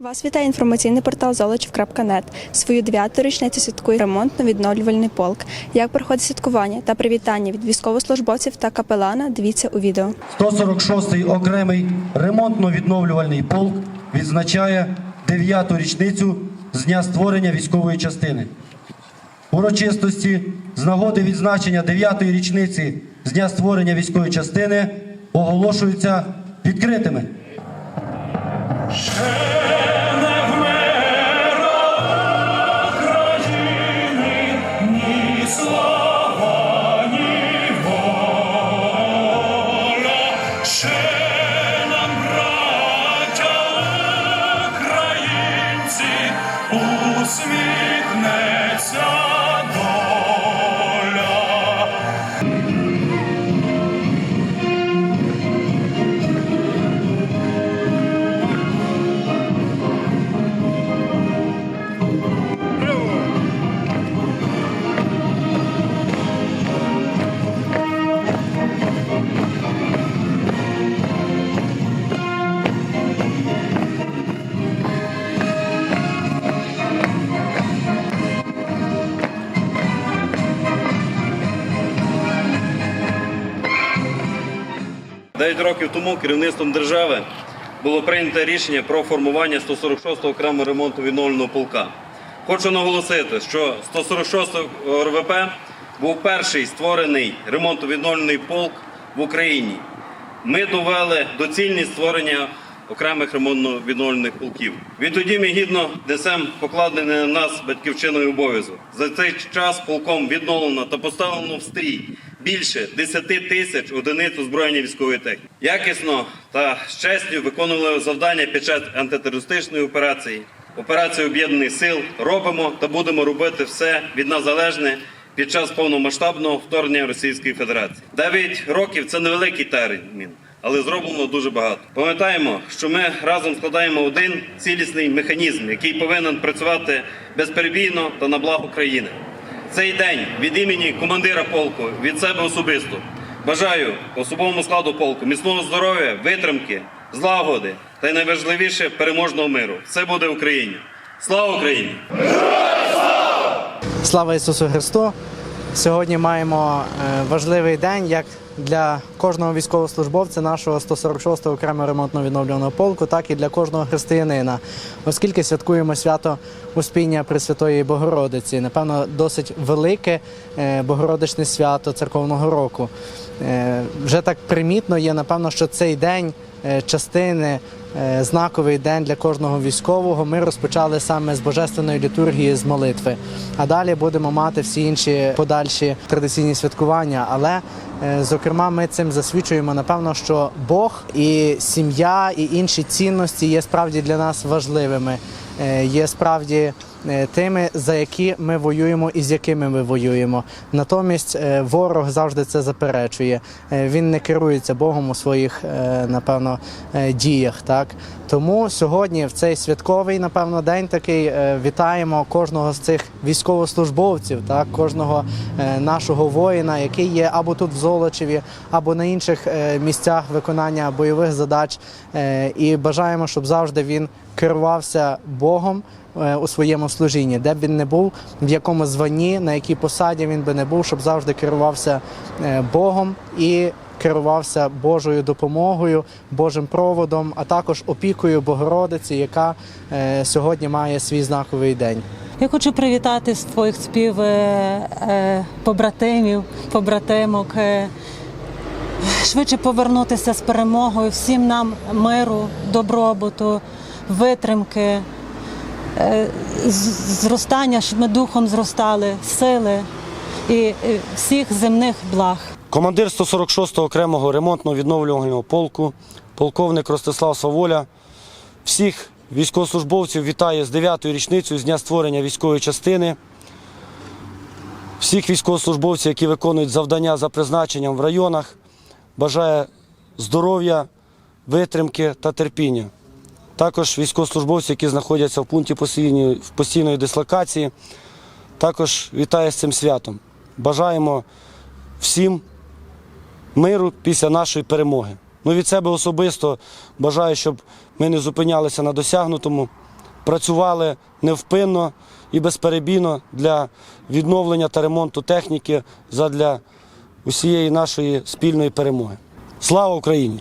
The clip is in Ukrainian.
Вас вітає інформаційний портал Золочів.нет. Свою дев'яту річницю святкує ремонтно-відновлювальний полк. Як проходить святкування та привітання від військовослужбовців та капелана, дивіться у відео. 146-й окремий ремонтно-відновлювальний полк відзначає 9-ту річницю з дня створення військової частини. Урочистості з нагоди відзначення 9-ї річниці з дня створення військової частини оголошуються відкритими. shame. 9 років тому керівництвом держави було прийнято рішення про формування 146-го окремого ремонту відновленого полка. Хочу наголосити, що 146 РВП був перший створений ремонтовідновлений полк в Україні. Ми довели доцільність створення окремих ремонтно-відновлених полків. Відтоді ми гідно несемо покладений на нас батьківчиною обов'язок. За цей час полком відновлено та поставлено в стрій більше 10 тисяч одиниць озброєння військової техніки. Якісно та з честю виконували завдання під час антитерористичної операції, операції об'єднаних сил. Робимо та будемо робити все від нас залежне під час повномасштабного вторгнення Російської Федерації. Дев'ять років це невеликий термін, але зроблено дуже багато. Пам'ятаємо, що ми разом складаємо один цілісний механізм, який повинен працювати безперебійно та на благо країни. Цей день від імені командира полку від себе особисто бажаю особовому складу полку міцного здоров'я, витримки, злагоди та найважливіше переможного миру. Все буде Україні. Слава Україні! Слава Ісусу Христу! Сьогодні маємо е, важливий день як для кожного військовослужбовця нашого 146-го окремо ремонтно-відновлюваного полку, так і для кожного християнина, оскільки святкуємо свято Успіння Пресвятої Богородиці. Напевно, досить велике е, Богородичне свято церковного року. Е, Вже так примітно є, напевно, що цей день частини знаковий день для кожного військового. Ми розпочали саме з божественної літургії з молитви. А далі будемо мати всі інші подальші традиційні святкування. Але е, зокрема, ми цим засвідчуємо напевно, що Бог і сім'я, і інші цінності є справді для нас важливими. Е, Є справді е, тими, за які ми воюємо і з якими ми воюємо. Натомість е, ворог завжди це заперечує. Е, Він не керується Богом у своїх, е, напевно, е, діях. Так тому сьогодні, в цей святковий, напевно, день такий е, вітаємо кожного з цих військовослужбовців, так кожного е, нашого воїна, який є або тут в Золочеві, або на інших е, місцях виконання бойових задач. Е, І бажаємо, щоб завжди він керувався Богом е, у своєму служінні, де б він не був, в якому званні, на якій посаді він би не був, щоб завжди керувався е, Богом і керувався Божою допомогою, Божим проводом, а також опікою Богородиці, яка е, сьогодні має свій знаковий день. Я хочу привітати з твоїх спів е, е, побратимів, побратимок. е, Швидше повернутися з перемогою, всім нам миру, добробуту, витримки, е, зростання, щоб ми духом зростали, сили і е, всіх земних благ. Командир 146-го окремого ремонтно-відновлювального полку, полковник Ростислав Саволя, всіх військовослужбовців вітає з 9-ю річницею з дня створення військової частини. Всіх військовослужбовців, які виконують завдання за призначенням в районах, бажає здоров'я, витримки та терпіння. Також військовослужбовці, які знаходяться в пункті постійної, постійної дислокації, також вітає з цим святом. Бажаємо всім миру після нашої перемоги. Ну, від себе особисто бажаю, щоб ми не зупинялися на досягнутому, працювали невпинно і безперебійно для відновлення та ремонту техніки задля усієї нашої спільної перемоги. Слава Україні!